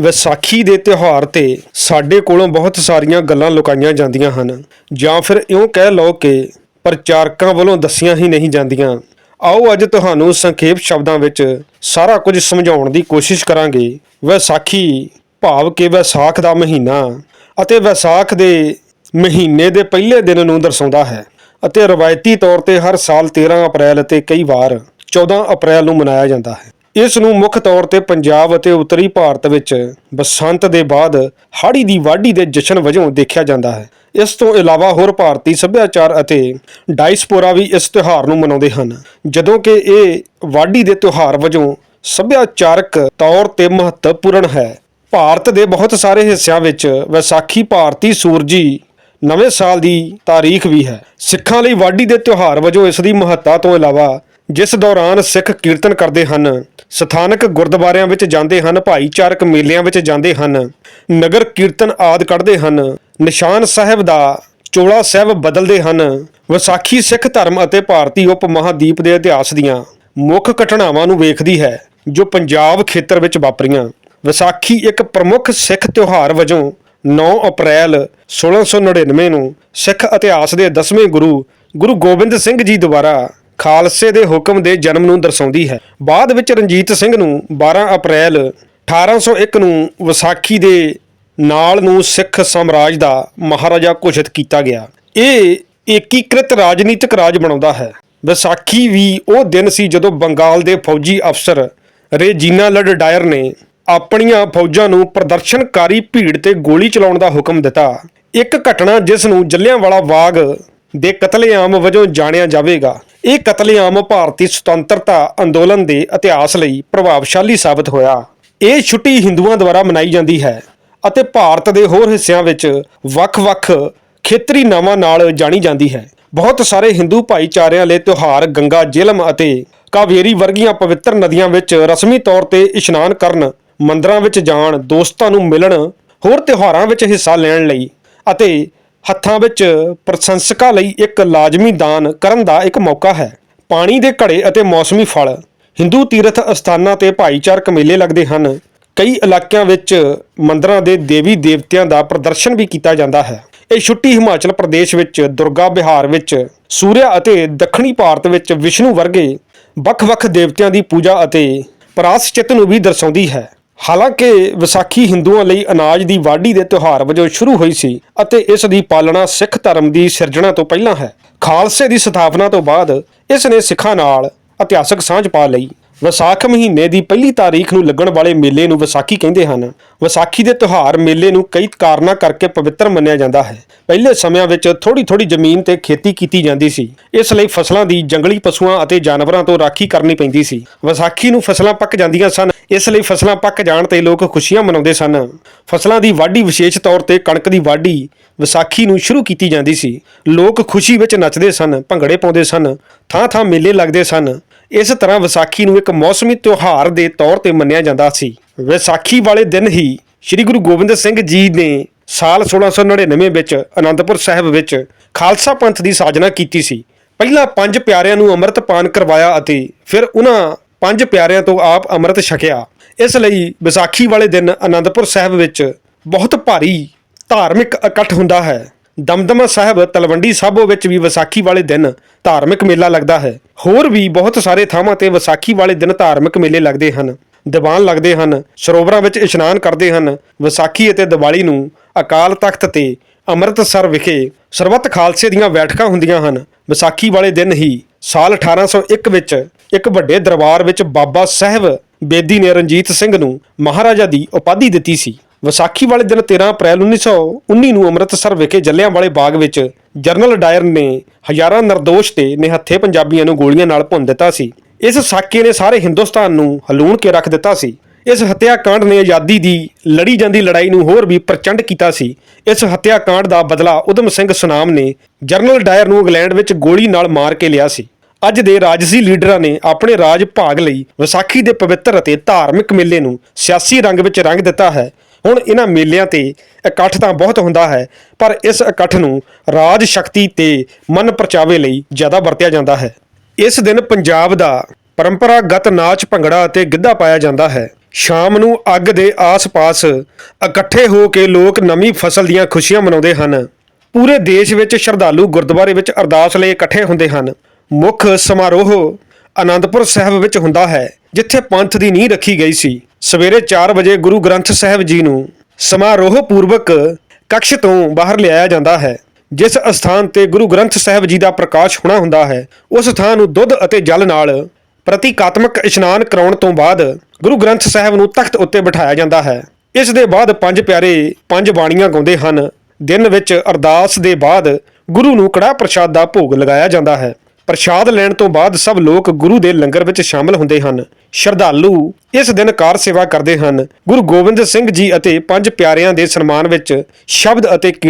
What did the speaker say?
ਵਿਸਾਖੀ ਦੇ ਤਿਉਹਾਰ ਤੇ ਸਾਡੇ ਕੋਲੋਂ ਬਹੁਤ ਸਾਰੀਆਂ ਗੱਲਾਂ ਲੁਕਾਈਆਂ ਜਾਂਦੀਆਂ ਹਨ। ਜਾਂ ਫਿਰ ਇਉਂ ਕਹਿ ਲਓ ਕਿ ਪ੍ਰਚਾਰਕਾਂ ਵੱਲੋਂ ਦੱਸੀਆਂ ਹੀ ਨਹੀਂ ਜਾਂਦੀਆਂ। ਆਓ ਅੱਜ ਤੁਹਾਨੂੰ ਸੰਖੇਪ ਸ਼ਬਦਾਂ ਵਿੱਚ ਸਾਰਾ ਕੁਝ ਸਮਝਾਉਣ ਦੀ ਕੋਸ਼ਿਸ਼ ਕਰਾਂਗੇ। ਵਿਸਾਖੀ ਭਾਵ ਕਿ ਵਿਸਾਖ ਦਾ ਮਹੀਨਾ ਅਤੇ ਵਿਸਾਖ ਦੇ ਮਹੀਨੇ ਦੇ ਪਹਿਲੇ ਦਿਨ ਨੂੰ ਦਰਸਾਉਂਦਾ ਹੈ ਅਤੇ ਰਵਾਇਤੀ ਤੌਰ ਤੇ ਹਰ ਸਾਲ 13 ਅਪ੍ਰੈਲ ਅਤੇ ਕਈ ਵਾਰ 14 ਅਪ੍ਰੈਲ ਨੂੰ ਮਨਾਇਆ ਜਾਂਦਾ ਹੈ। ਇਸ ਨੂੰ ਮੁੱਖ ਤੌਰ ਤੇ ਪੰਜਾਬ ਅਤੇ ਉੱਤਰੀ ਭਾਰਤ ਵਿੱਚ ਬਸੰਤ ਦੇ ਬਾਅਦ ਹਾੜੀ ਦੀ ਵਾਢੀ ਦੇ ਜਸ਼ਨ ਵਜੋਂ ਦੇਖਿਆ ਜਾਂਦਾ ਹੈ। ਇਸ ਤੋਂ ਇਲਾਵਾ ਹੋਰ ਭਾਰਤੀ ਸੱਭਿਆਚਾਰ ਅਤੇ ਡਾਇਸਪੋਰਾ ਵੀ ਇਸ ਤਿਉਹਾਰ ਨੂੰ ਮਨਾਉਂਦੇ ਹਨ। ਜਦੋਂ ਕਿ ਇਹ ਵਾਢੀ ਦੇ ਤਿਉਹਾਰ ਵਜੋਂ ਸੱਭਿਆਚਾਰਕ ਤੌਰ ਤੇ ਮਹੱਤਵਪੂਰਨ ਹੈ। ਭਾਰਤ ਦੇ ਬਹੁਤ ਸਾਰੇ ਹਿੱਸਿਆਂ ਵਿੱਚ ਵਿਸਾਖੀ ਭਾਰਤੀ ਸੂਰਜੀ ਨਵੇਂ ਸਾਲ ਦੀ ਤਾਰੀਖ ਵੀ ਹੈ। ਸਿੱਖਾਂ ਲਈ ਵਾਢੀ ਦੇ ਤਿਉਹਾਰ ਵਜੋਂ ਇਸ ਦੀ ਮਹੱਤਤਾ ਤੋਂ ਇਲਾਵਾ ਜਿਸ ਦੌਰਾਨ ਸਿੱਖ ਕੀਰਤਨ ਕਰਦੇ ਹਨ, ਸਥਾਨਕ ਗੁਰਦੁਆਰਿਆਂ ਵਿੱਚ ਜਾਂਦੇ ਹਨ, ਭਾਈਚਾਰਕ ਮੇਲਿਆਂ ਵਿੱਚ ਜਾਂਦੇ ਹਨ, ਨਗਰ ਕੀਰਤਨ ਆਦ ਕੱਢਦੇ ਹਨ, ਨਿਸ਼ਾਨ ਸਾਹਿਬ ਦਾ ਚੋਲਾ ਸਾਹਿਬ ਬਦਲਦੇ ਹਨ, ਵਿਸਾਖੀ ਸਿੱਖ ਧਰਮ ਅਤੇ ਭਾਰਤੀ ਉਪ ਮਹਾਦੀਪ ਦੇ ਇਤਿਹਾਸ ਦੀਆਂ ਮੁੱਖ ਘਟਨਾਵਾਂ ਨੂੰ ਵੇਖਦੀ ਹੈ, ਜੋ ਪੰਜਾਬ ਖੇਤਰ ਵਿੱਚ ਵਾਪਰੀਆਂ। ਵਿਸਾਖੀ ਇੱਕ ਪ੍ਰਮੁੱਖ ਸਿੱਖ ਤਿਉਹਾਰ ਵਜੋਂ 9 ਅਪ੍ਰੈਲ 1699 ਨੂੰ ਸਿੱਖ ਇਤਿਹਾਸ ਦੇ 10ਵੇਂ ਗੁਰੂ ਗੁਰੂ ਗੋਬਿੰਦ ਸਿੰਘ ਜੀ ਦੁਆਰਾ ਖਾਲਸੇ ਦੇ ਹੁਕਮ ਦੇ ਜਨਮ ਨੂੰ ਦਰਸਾਉਂਦੀ ਹੈ। ਬਾਅਦ ਵਿੱਚ ਰਣਜੀਤ ਸਿੰਘ ਨੂੰ 12 ਅਪ੍ਰੈਲ 1801 ਨੂੰ ਵਿਸਾਖੀ ਦੇ ਨਾਲ ਨੂੰ ਸਿੱਖ ਸਾਮਰਾਜ ਦਾ ਮਹਾਰਾਜਾ ਘੋਸ਼ਿਤ ਕੀਤਾ ਗਿਆ। ਇਹ ਏਕੀਕ੍ਰਿਤ ਰਾਜਨੀਤਿਕ ਰਾਜ ਬਣਾਉਂਦਾ ਹੈ। ਵਿਸਾਖੀ ਵੀ ਉਹ ਦਿਨ ਸੀ ਜਦੋਂ ਬੰਗਾਲ ਦੇ ਫੌਜੀ ਅਫਸਰ ਰੇਜੀਨਾ ਲਡ ਡਾਇਰ ਨੇ ਆਪਣੀਆਂ ਫੌਜਾਂ ਨੂੰ ਪ੍ਰਦਰਸ਼ਨਕਾਰੀ ਭੀੜ ਤੇ ਗੋਲੀ ਚਲਾਉਣ ਦਾ ਹੁਕਮ ਦਿੱਤਾ। ਇੱਕ ਘਟਨਾ ਜਿਸ ਨੂੰ ਜੱਲਿਆਂਵਾਲਾ ਬਾਗ ਦੇ ਕਤਲੇਆਮ ਵਜੋਂ ਜਾਣਿਆ ਜਾਵੇਗਾ। ਇਹ ਕਤਲੇਆਮ ਭਾਰਤੀ ਸੁਤੰਤਰਤਾ ਅੰਦੋਲਨ ਦੇ ਇਤਿਹਾਸ ਲਈ ਪ੍ਰਭਾਵਸ਼ਾਲੀ ਸਾਬਤ ਹੋਇਆ। ਇਹ ਛੁੱਟੀ ਹਿੰਦੂਆਂ ਦੁਆਰਾ ਮਨਾਈ ਜਾਂਦੀ ਹੈ ਅਤੇ ਭਾਰਤ ਦੇ ਹੋਰ ਹਿੱਸਿਆਂ ਵਿੱਚ ਵੱਖ-ਵੱਖ ਖੇਤਰੀ ਨਾਵਾਂ ਨਾਲ ਜਾਣੀ ਜਾਂਦੀ ਹੈ। ਬਹੁਤ ਸਾਰੇ ਹਿੰਦੂ ਭਾਈਚਾਰਿਆਂ ਲਈ ਤਿਉਹਾਰ ਗੰਗਾ ਜੇਲਮ ਅਤੇ ਕਾਵੇਰੀ ਵਰਗੀਆਂ ਪਵਿੱਤਰ ਨਦੀਆਂ ਵਿੱਚ ਰਸਮੀ ਤੌਰ ਤੇ ਇਸ਼ਨਾਨ ਕਰਨ, ਮੰਦਰਾਂ ਵਿੱਚ ਜਾਣ, ਦੋਸਤਾਂ ਨੂੰ ਮਿਲਣ, ਹੋਰ ਤਿਉਹਾਰਾਂ ਵਿੱਚ ਹਿੱਸਾ ਲੈਣ ਲਈ ਅਤੇ ਹੱਥਾਂ ਵਿੱਚ ਪ੍ਰਸ਼ੰਸਕਾਂ ਲਈ ਇੱਕ ਲਾਜ਼ਮੀ ਦਾਨ ਕਰਨ ਦਾ ਇੱਕ ਮੌਕਾ ਹੈ। ਪਾਣੀ ਦੇ ਘੜੇ ਅਤੇ ਮੌਸਮੀ ਫਲ, ਹਿੰਦੂ ਤੀਰਥ ਅਸਥਾਨਾਂ ਤੇ ਭਾਈਚਾਰਕ ਮੇਲੇ ਲੱਗਦੇ ਹਨ। ਕਈ ਇਲਾਕਿਆਂ ਵਿੱਚ ਮੰਦਰਾਂ ਦੇ ਦੇਵੀ ਦੇਵਤਿਆਂ ਦਾ ਪ੍ਰਦਰਸ਼ਨ ਵੀ ਕੀਤਾ ਜਾਂਦਾ ਹੈ। ਇਹ ਛੁੱਟੀ ਹਿਮਾਚਲ ਪ੍ਰਦੇਸ਼ ਵਿੱਚ, ਦੁਰਗਾ ਬਿਹਾਰ ਵਿੱਚ, ਸੂਰਿਆ ਅਤੇ ਦੱਖਣੀ ਭਾਰਤ ਵਿੱਚ ਵਿਸ਼ਨੂੰ ਵਰਗੇ ਵੱਖ-ਵੱਖ ਦੇਵਤਿਆਂ ਦੀ ਪੂਜਾ ਅਤੇ ਪ੍ਰਾਸਚਿਤ ਨੂੰ ਵੀ ਦਰਸਾਉਂਦੀ ਹੈ। ਹਾਲਾਂਕਿ ਵਿਸਾਖੀ ਹਿੰਦੂਆਂ ਲਈ ਅਨਾਜ ਦੀ ਵਾਢੀ ਦੇ ਤਿਉਹਾਰ ਵਜੋਂ ਸ਼ੁਰੂ ਹੋਈ ਸੀ ਅਤੇ ਇਸ ਦੀ ਪਾਲਣਾ ਸਿੱਖ ਧਰਮ ਦੀ ਸਿਰਜਣਾ ਤੋਂ ਪਹਿਲਾਂ ਹੈ। ਖਾਲਸੇ ਦੀ ਸਥਾਪਨਾ ਤੋਂ ਬਾਅਦ ਇਸ ਨੇ ਸਿੱਖਾਂ ਨਾਲ ਇਤਿਹਾਸਕ ਸਾਂਝ ਪਾ ਲਈ। ਵਿਸਾਖ ਮਹੀਨੇ ਦੀ ਪਹਿਲੀ ਤਾਰੀਖ ਨੂੰ ਲੱਗਣ ਵਾਲੇ ਮੇਲੇ ਨੂੰ ਵਿਸਾਖੀ ਕਹਿੰਦੇ ਹਨ। ਵਿਸਾਖੀ ਦੇ ਤਿਉਹਾਰ ਮੇਲੇ ਨੂੰ ਕਈ ਕਾਰਨਾਂ ਕਰਕੇ ਪਵਿੱਤਰ ਮੰਨਿਆ ਜਾਂਦਾ ਹੈ। ਪਹਿਲੇ ਸਮਿਆਂ ਵਿੱਚ ਥੋੜੀ ਥੋੜੀ ਜ਼ਮੀਨ ਤੇ ਖੇਤੀ ਕੀਤੀ ਜਾਂਦੀ ਸੀ। ਇਸ ਲਈ ਫਸਲਾਂ ਦੀ ਜੰਗਲੀ ਪਸ਼ੂਆਂ ਅਤੇ ਜਾਨਵਰਾਂ ਤੋਂ ਰਾਖੀ ਕਰਨੀ ਪੈਂਦੀ ਸੀ। ਵਿਸਾਖੀ ਨੂੰ ਫਸਲਾਂ ਪੱਕ ਜਾਂਦੀਆਂ ਸਨ। ਇਸ ਲਈ ਫਸਲਾਂ ਪੱਕ ਜਾਣ ਤੇ ਲੋਕ ਖੁਸ਼ੀਆਂ ਮਨਾਉਂਦੇ ਸਨ। ਫਸਲਾਂ ਦੀ ਵਾਢੀ ਵਿਸ਼ੇਸ਼ ਤੌਰ ਤੇ ਕਣਕ ਦੀ ਵਾਢੀ ਵਿਸਾਖੀ ਨੂੰ ਸ਼ੁਰੂ ਕੀਤੀ ਜਾਂਦੀ ਸੀ। ਲੋਕ ਖੁਸ਼ੀ ਵਿੱਚ ਨੱਚਦੇ ਸਨ, ਭੰਗੜੇ ਪਾਉਂਦੇ ਸਨ, ਥਾਂ-ਥਾਂ ਮੇਲੇ ਲੱਗਦੇ ਸਨ। ਇਸ ਤਰ੍ਹਾਂ ਵਿਸਾਖੀ ਨੂੰ ਇੱਕ ਮੌਸਮੀ ਤਿਉਹਾਰ ਦੇ ਤੌਰ ਤੇ ਮੰਨਿਆ ਜਾਂਦਾ ਸੀ। ਵਿਸਾਖੀ ਵਾਲੇ ਦਿਨ ਹੀ ਸ੍ਰੀ ਗੁਰੂ ਗੋਬਿੰਦ ਸਿੰਘ ਜੀ ਨੇ ਸਾਲ 1699 ਵਿੱਚ ਅਨੰਦਪੁਰ ਸਾਹਿਬ ਵਿੱਚ ਖਾਲਸਾ ਪੰਥ ਦੀ ਸਾਜਨਾ ਕੀਤੀ ਸੀ। ਪਹਿਲਾਂ ਪੰਜ ਪਿਆਰਿਆਂ ਨੂੰ ਅੰਮ੍ਰਿਤ ਪਾਨ ਕਰਵਾਇਆ ਅਤੇ ਫਿਰ ਉਹਨਾਂ ਪੰਜ ਪਿਆਰਿਆਂ ਤੋਂ ਆਪ ਅੰਮ੍ਰਿਤ ਛਕਿਆ। ਇਸ ਲਈ ਵਿਸਾਖੀ ਵਾਲੇ ਦਿਨ ਅਨੰਦਪੁਰ ਸਾਹਿਬ ਵਿੱਚ ਬਹੁਤ ਭਾਰੀ ਧਾਰਮਿਕ ਇਕੱਠ ਹੁੰਦਾ ਹੈ। ਦਮਦਮਾ ਸਾਹਿਬ ਤਲਵੰਡੀ ਸਾਬੋ ਵਿੱਚ ਵੀ ਵਿਸਾਖੀ ਵਾਲੇ ਦਿਨ ਧਾਰਮਿਕ ਮੇਲਾ ਲੱਗਦਾ ਹੈ। ਹੋਰ ਵੀ ਬਹੁਤ ਸਾਰੇ ਥਾਵਾਂ ਤੇ ਵਿਸਾਖੀ ਵਾਲੇ ਦਿਨ ਧਾਰਮਿਕ ਮੇਲੇ ਲੱਗਦੇ ਹਨ। ਦੀਵਾਨ ਲੱਗਦੇ ਹਨ, ਸਰੋਵਰਾਂ ਵਿੱਚ ਇਸ਼ਨਾਨ ਕਰਦੇ ਹਨ। ਵਿਸਾਖੀ ਅਤੇ ਦੀਵਾਲੀ ਨੂੰ ਅਕਾਲ ਤਖਤ ਤੇ ਅੰਮ੍ਰਿਤਸਰ ਵਿਖੇ ਸਰਬੱਤ ਖਾਲਸੇ ਦੀਆਂ ਬੈਠਕਾਂ ਹੁੰਦੀਆਂ ਹਨ। ਵਿਸਾਖੀ ਵਾਲੇ ਦਿਨ ਹੀ ਸਾਲ 1801 ਵਿੱਚ ਇੱਕ ਵੱਡੇ ਦਰਬਾਰ ਵਿੱਚ ਬਾਬਾ ਸਾਹਿਬ ਬੇਦੀ ਨੇ ਰਣਜੀਤ ਸਿੰਘ ਨੂੰ ਮਹਾਰਾਜਾ ਦੀ ਉਪਾਧੀ ਦਿੱਤੀ ਸੀ। ਵਿਸਾਖੀ ਵਾਲੇ ਦਿਨ 13 ਅਪ੍ਰੈਲ 1919 ਨੂੰ ਅੰਮ੍ਰਿਤਸਰ ਵਿਖੇ ਜੱਲਿਆਂਵਾਲੇ ਬਾਗ ਵਿੱਚ ਜਰਨਲ ਡਾਇਰ ਨੇ ਹਜ਼ਾਰਾਂ ਨਿਰਦੋਸ਼ ਤੇ ਨਿਹੱਥੇ ਪੰਜਾਬੀਆਂ ਨੂੰ ਗੋਲੀਆਂ ਨਾਲ ਭੁੰਨ ਦਿੱਤਾ ਸੀ। ਇਸ ਸਾਕੇ ਨੇ ਸਾਰੇ ਹਿੰਦੁਸਤਾਨ ਨੂੰ ਹਲੂਣ ਕੇ ਰੱਖ ਦਿੱਤਾ ਸੀ। ਇਸ ਹੱਤਿਆਕਾਂਡ ਨੇ ਆਜ਼ਾਦੀ ਦੀ ਲੜੀ ਜਾਂਦੀ ਲੜਾਈ ਨੂੰ ਹੋਰ ਵੀ ਪ੍ਰਚੰਡ ਕੀਤਾ ਸੀ। ਇਸ ਹੱਤਿਆਕਾਂਡ ਦਾ ਬਦਲਾ ਉਦਮ ਸਿੰਘ ਸੁਨਾਮ ਨੇ ਜਰਨਲ ਡਾਇਰ ਨੂੰ ਇੰਗਲੈਂਡ ਵਿੱਚ ਗੋਲੀ ਨਾਲ ਮਾਰ ਕੇ ਲਿਆ ਸੀ। ਅੱਜ ਦੇ ਰਾਜਸੀ ਲੀਡਰਾਂ ਨੇ ਆਪਣੇ ਰਾਜ ਭਾਗ ਲਈ ਵਿਸਾਖੀ ਦੇ ਪਵਿੱਤਰ ਅਤੇ ਧਾਰਮਿਕ ਮੇਲੇ ਨੂੰ ਸਿਆਸੀ ਰੰਗ ਵਿੱਚ ਰੰਗ ਦਿੱਤਾ ਹੈ। ਹੁਣ ਇਹਨਾਂ ਮੇਲਿਆਂ ਤੇ ਇਕੱਠ ਤਾਂ ਬਹੁਤ ਹੁੰਦਾ ਹੈ, ਪਰ ਇਸ ਇਕੱਠ ਨੂੰ ਰਾਜ ਸ਼ਕਤੀ ਤੇ ਮਨ ਪਰਚਾਵੇ ਲਈ ਜ਼ਿਆਦਾ ਵਰਤਿਆ ਜਾਂਦਾ ਹੈ। ਇਸ ਦਿਨ ਪੰਜਾਬ ਦਾ ਪਰੰਪਰਾਗਤ ਨਾਚ ਭੰਗੜਾ ਅਤੇ ਗਿੱਧਾ ਪਾਇਆ ਜਾਂਦਾ ਹੈ। ਸ਼ਾਮ ਨੂੰ ਅੱਗ ਦੇ ਆਸ-ਪਾਸ ਇਕੱਠੇ ਹੋ ਕੇ ਲੋਕ ਨਵੀਂ ਫਸਲ ਦੀਆਂ ਖੁਸ਼ੀਆਂ ਮਨਾਉਂਦੇ ਹਨ। ਪੂਰੇ ਦੇਸ਼ ਵਿੱਚ ਸ਼ਰਧਾਲੂ ਗੁਰਦੁਆਰੇ ਵਿੱਚ ਅਰਦਾਸ ਲਈ ਇਕੱਠੇ ਹੁੰਦੇ ਹਨ। ਮੁੱਖ ਸਮਾਰੋਹ ਅਨੰਦਪੁਰ ਸਾਹਿਬ ਵਿੱਚ ਹੁੰਦਾ ਹੈ, ਜਿੱਥੇ ਪੰਥ ਦੀ ਨੀਂਹ ਰੱਖੀ ਗਈ ਸੀ। ਸਵੇਰੇ 4 ਵਜੇ ਗੁਰੂ ਗ੍ਰੰਥ ਸਾਹਿਬ ਜੀ ਨੂੰ ਸਮਾਰੋਹ ਪੂਰਵਕ ਕਕਸ਼ ਤੋਂ ਬਾਹਰ ਲਿਆਇਆ ਜਾਂਦਾ ਹੈ, ਜਿਸ ਅਸਥਾਨ ਤੇ ਗੁਰੂ ਗ੍ਰੰਥ ਸਾਹਿਬ ਜੀ ਦਾ ਪ੍ਰਕਾਸ਼ ਹੋਣਾ ਹੁੰਦਾ ਹੈ, ਉਸ ਥਾਂ ਨੂੰ ਦੁੱਧ ਅਤੇ ਜਲ ਨਾਲ ਪ੍ਰਤੀਕਾਤਮਕ ਇਸ਼ਨਾਨ ਕਰਾਉਣ ਤੋਂ ਬਾਅਦ ਗੁਰੂ ਗ੍ਰੰਥ ਸਾਹਿਬ ਨੂੰ ਤਖਤ ਉੱਤੇ ਬਿਠਾਇਆ ਜਾਂਦਾ ਹੈ। ਇਸ ਦੇ ਬਾਅਦ ਪੰਜ ਪਿਆਰੇ ਪੰਜ ਬਾਣੀਆਂ ਗਾਉਂਦੇ ਹਨ। ਦਿਨ ਵਿੱਚ ਅਰਦਾਸ ਦੇ ਬਾਅਦ ਗੁਰੂ ਨੂੰ ਕੜਾਹ ਪ੍ਰਸ਼ਾਦ ਦਾ ਭੋਗ ਲਗਾਇਆ ਜਾਂਦਾ ਹੈ। ਪ੍ਰਸ਼ਾਦ ਲੈਣ ਤੋਂ ਬਾਅਦ ਸਭ ਲੋਕ ਗੁਰੂ ਦੇ ਲੰਗਰ ਵਿੱਚ ਸ਼ਾਮਲ ਹੁੰਦੇ ਹਨ। ਸ਼ਰਧਾਲੂ ਇਸ ਦਿਨ ਕਾਰ ਸੇਵਾ ਕਰਦੇ ਹਨ। ਗੁਰੂ ਗੋਬਿੰਦ ਸਿੰਘ ਜੀ ਅਤੇ ਪੰਜ ਪਿਆਰਿਆਂ ਦੇ ਸਨਮਾਨ ਵਿੱਚ ਸ਼ਬਦ ਅਤੇ ਕੀਰਤਨ